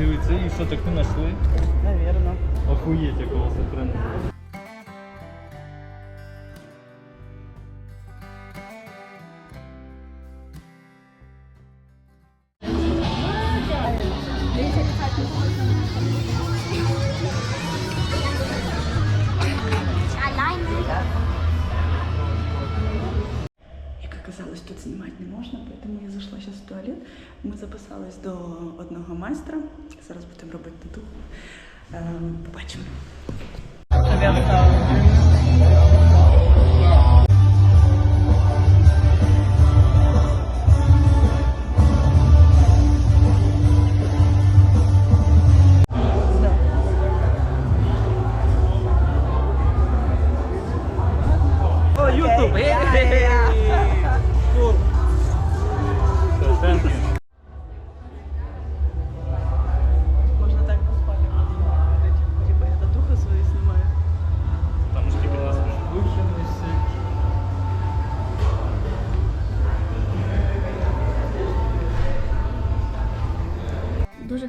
Дивіться, і що таке знайшли? Наверно. Охуєть, якого сохранили. Як оказалось, тут знімати не можна, поэтому я зайшла сейчас в туалет. Ми записались до одного майстра. Зараз будемо робити тату. Ем, Побачимо.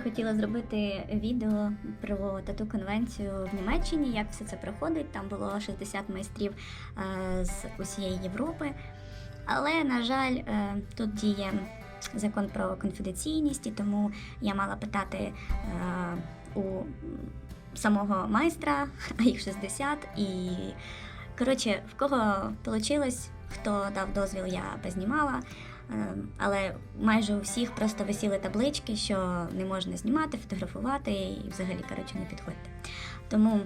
Хотіла зробити відео про тату конвенцію в Німеччині, як все це проходить. Там було 60 майстрів е, з усієї Європи. Але, на жаль, е, тут діє закон про конфіденційність, і тому я мала питати е, у самого майстра, а їх 60. І коротше, в кого вийшло, хто дав дозвіл, я познімала. Е, Але майже у всіх просто висіли таблички, що не можна знімати, фотографувати і взагалі коротше не підходьте. Тому,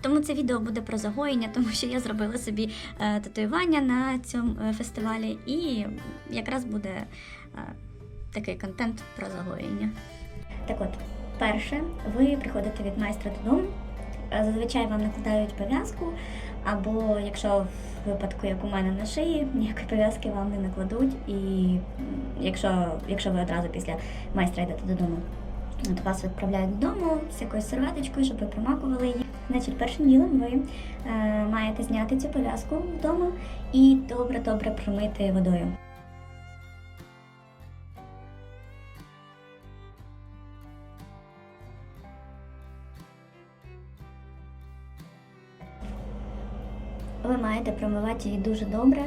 тому це відео буде про загоєння, тому що я зробила собі е, татуювання на цьому е, фестивалі, і якраз буде е, такий контент про загоєння. Так от, перше, ви приходите від майстра додому. Зазвичай вам накладають пов'язку, або якщо в випадку, як у мене на шиї, ніякої пов'язки вам не накладуть. І якщо, якщо ви одразу після майстра йдете додому, то вас відправляють додому з якоюсь серветочкою, щоб ви промакували її. Значить, першим ділом ви е, маєте зняти цю пов'язку вдома і добре-добре промити водою. Ви маєте промивати її дуже добре,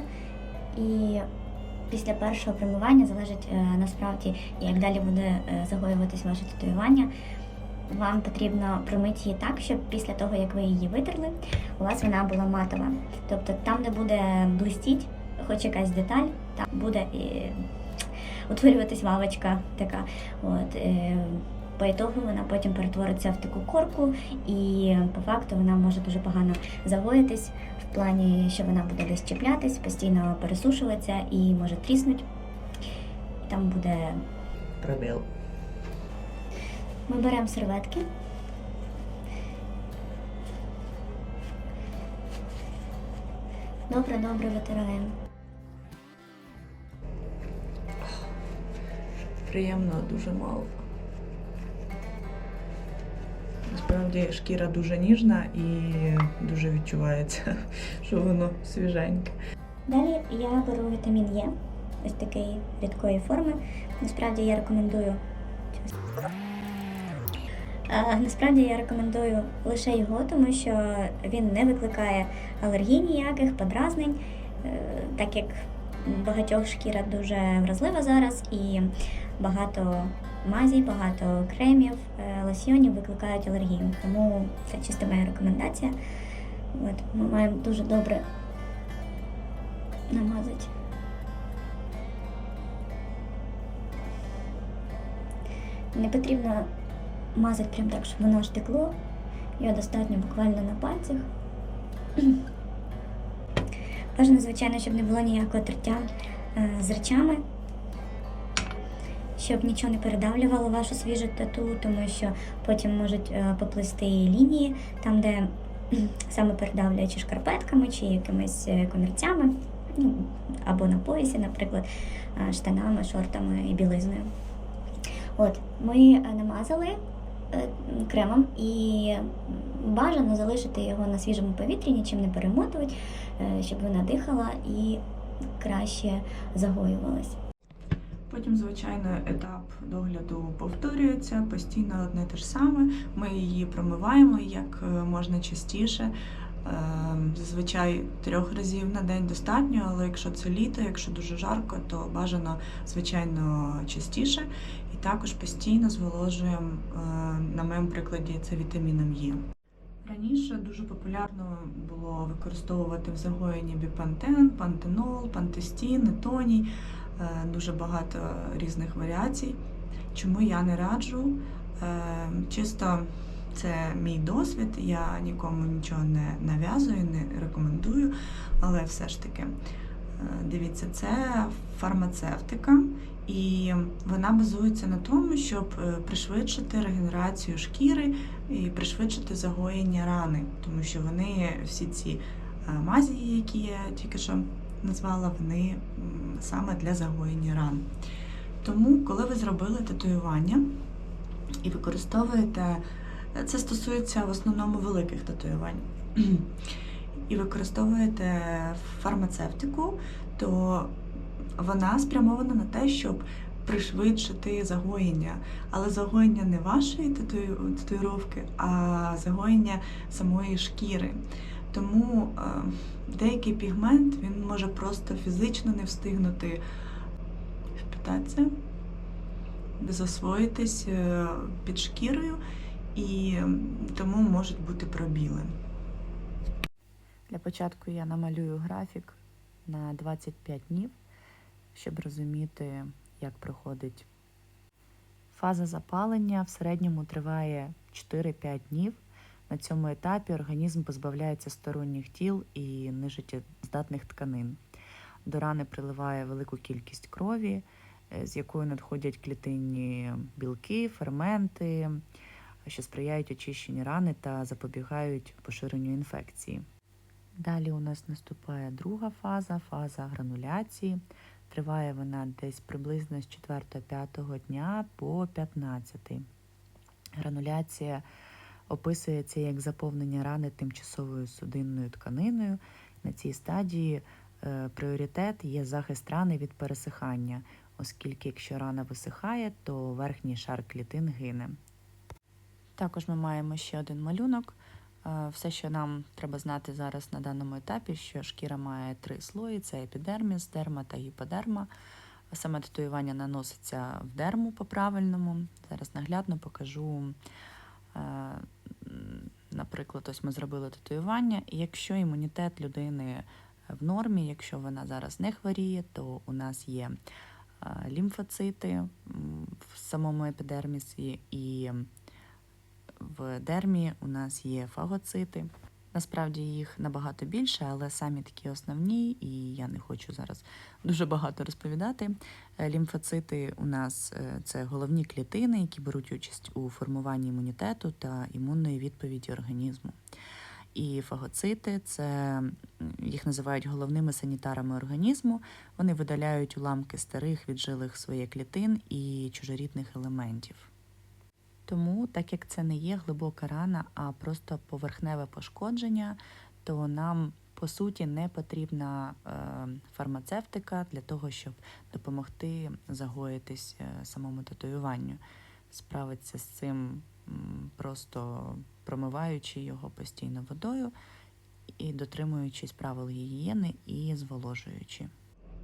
і після першого промивання залежить е, насправді, як далі буде е, загоюватись ваше татуювання. Вам потрібно промити її так, щоб після того, як ви її витерли, у вас вона була матова. Тобто там, де буде блистіть, хоч якась деталь, там буде е, утворюватись вавочка така. От, е, по ітогу вона потім перетвориться в таку корку, і по факту вона може дуже погано загоїтись в плані, що вона буде десь чіплятись, постійно пересушуватися і може тріснути. Там буде. Пробіл. Ми беремо серветки. Добре, добре витираємо. Приємно дуже мало. Насправді шкіра дуже ніжна і дуже відчувається, що воно свіженьке. Далі я беру вітамін Е, ось такий рідкої форми. Насправді я рекомендую. Е, Насправді я рекомендую лише його, тому що він не викликає алергій ніяких, подразнень, е, так як багатьох шкіра дуже вразлива зараз і багато мазій, багато кремів, е, лосьйонів викликають алергію. Тому це чисто моя рекомендація. От, ми маємо дуже добре намазати. Не потрібно мазати прям так, щоб воно аж текло. Його достатньо буквально на пальцях. Бажано, звичайно, щоб не було ніякого тертя е, з речами, щоб нічого не передавлювало вашу свіжу тату, тому що потім можуть е, поплисти лінії, там, де саме передавлює чи шкарпетками, чи якимись е, комірцями, ну, або на поясі, наприклад, е, штанами, шортами і білизною. От, ми намазали кремом і бажано залишити його на свіжому повітрі, нічим не перемотувати, щоб вона дихала і краще загоювалась. Потім, звичайно, етап догляду повторюється постійно одне те ж саме. Ми її промиваємо як е, можна частіше. Е, Зазвичай трьох разів на день достатньо, але якщо це літо, якщо дуже жарко, то бажано звичайно частіше. І також постійно зволожуємо е, на моєму прикладі це вітаміном Е. Раніше дуже популярно було використовувати в загоєнні біпантен, пантенол, пантестін, етоній, е, дуже багато різних варіацій. Чому я не раджу? Е, Чисто це мій досвід, я нікому нічого не нав'язую, не рекомендую, але все ж таки, е, дивіться, це фармацевтика, і вона базується на тому, щоб е, пришвидшити регенерацію шкіри і пришвидшити загоєння рани, тому що вони всі ці е, мазі, які я тільки що назвала, вони саме для загоєння ран. Тому, коли ви зробили татуювання і використовуєте, це стосується в основному великих татуювань, і використовуєте фармацевтику, то вона спрямована на те, щоб пришвидшити загоєння, але загоєння не вашої татуїровки, а загоєння самої шкіри. Тому е, деякий пігмент він може просто фізично не встигнути впитатися, засвоїтись е, під шкірою, і тому можуть бути пробіли. Для початку я намалюю графік на 25 днів, щоб розуміти, як проходить. Фаза запалення в середньому триває 4-5 днів. На цьому етапі організм позбавляється сторонніх тіл і нежиттєздатних тканин. До рани приливає велику кількість крові, е, з якою надходять клітинні білки, ферменти, що сприяють очищенню рани та запобігають поширенню інфекції. Далі у нас наступає друга фаза, фаза грануляції. Триває вона десь приблизно з 4-5 дня по 15. Грануляція описується як заповнення рани тимчасовою судинною тканиною. На цій стадії е, пріоритет є захист рани від пересихання, оскільки якщо рана висихає, то верхній шар клітин гине. Також ми маємо ще один малюнок. Е, Все, що нам треба знати зараз на даному етапі, що шкіра має три слої: це епідерміс, дерма та гіподерма. Саме татуювання наноситься в дерму по-правильному. Зараз наглядно покажу. Е, Наприклад, ось ми зробили татуювання, і якщо імунітет людини в нормі, якщо вона зараз не хворіє, то у нас є е, лімфоцити в самому епідермісі і в дермі у нас є фагоцити. Насправді їх набагато більше, але самі такі основні, і я не хочу зараз дуже багато розповідати. Е, Лімфоцити у нас е, це головні клітини, які беруть участь у формуванні імунітету та імунної відповіді організму. І фагоцити це їх називають головними санітарами організму. Вони видаляють уламки старих віджилих своїх клітин і чужорідних елементів. Тому, так як це не є глибока рана, а просто поверхневе пошкодження, то нам по суті не потрібна е, фармацевтика для того, щоб допомогти загоїтись е, самому татуюванню. Справиться з цим просто промиваючи його постійно водою і дотримуючись правил гігієни і зволожуючи.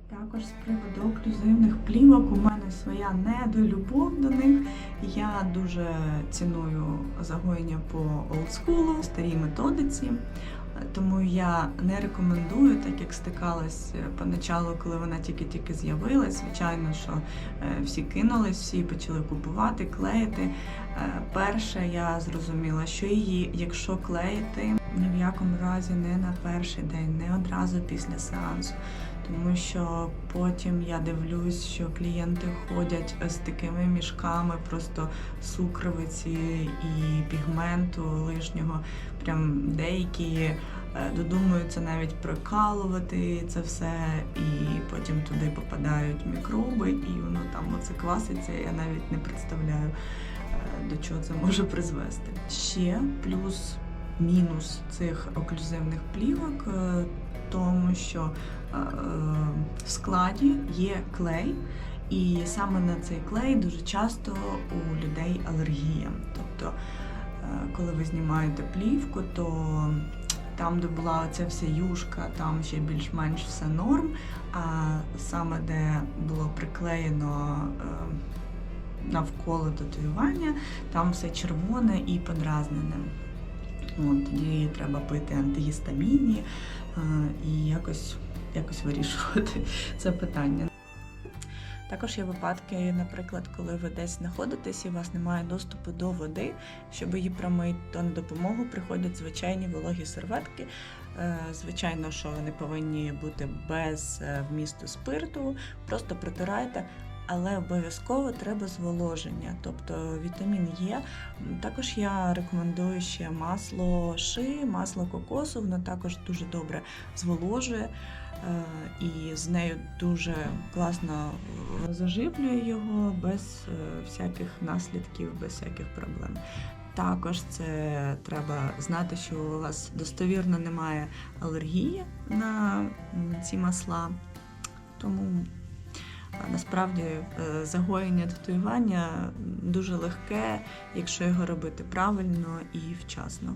Також з приводу оклюзивних плівок у мене своя недолюбов до них. Я дуже ціную загоєння по олдскулу, старій методиці. Тому я не рекомендую, так як стикалась е, поначалу, коли вона тільки-тільки з'явилась. Звичайно, що е, всі кинулись, всі почали купувати, клеїти. Е, Перше я зрозуміла, що її, якщо клеїти, ні в якому разі не на перший день, не одразу після сеансу. Тому що потім я дивлюсь, що клієнти ходять з такими мішками просто сукровиці і пігменту лишнього. Прям деякі е, додумуються навіть прокалувати це все, і потім туди попадають мікроби, і воно там оце кваситься. Я навіть не представляю, е, до чого це може призвести. Ще плюс мінус цих оклюзивних плівок, е, тому що е, в складі є клей, І саме на цей клей дуже часто у людей алергія. Тобто, е, коли ви знімаєте плівку, то там, де була ця вся юшка, там ще більш-менш все норм. А саме де було приклеєно е, навколо татуювання, там все червоне і подразнене. От, тоді треба пити антигістамінні е, і якось, якось вирішувати це питання. Також є випадки, наприклад, коли ви десь знаходитесь і у вас немає доступу до води, щоб її промити, то на допомогу приходять звичайні вологі серветки. Е, Звичайно, що вони повинні бути без е, вмісту спирту, просто протирайте. Але обов'язково треба зволоження, тобто вітамін Є. Також я рекомендую ще масло ши, масло кокосу, воно також дуже добре зволожує е, і з нею дуже класно е, заживлює його без е, всяких наслідків, без всяких проблем. Також це треба знати, що у вас достовірно немає алергії на ці масла. Тому а, насправді е, загоєння татуювання дуже легке, якщо його робити правильно і вчасно.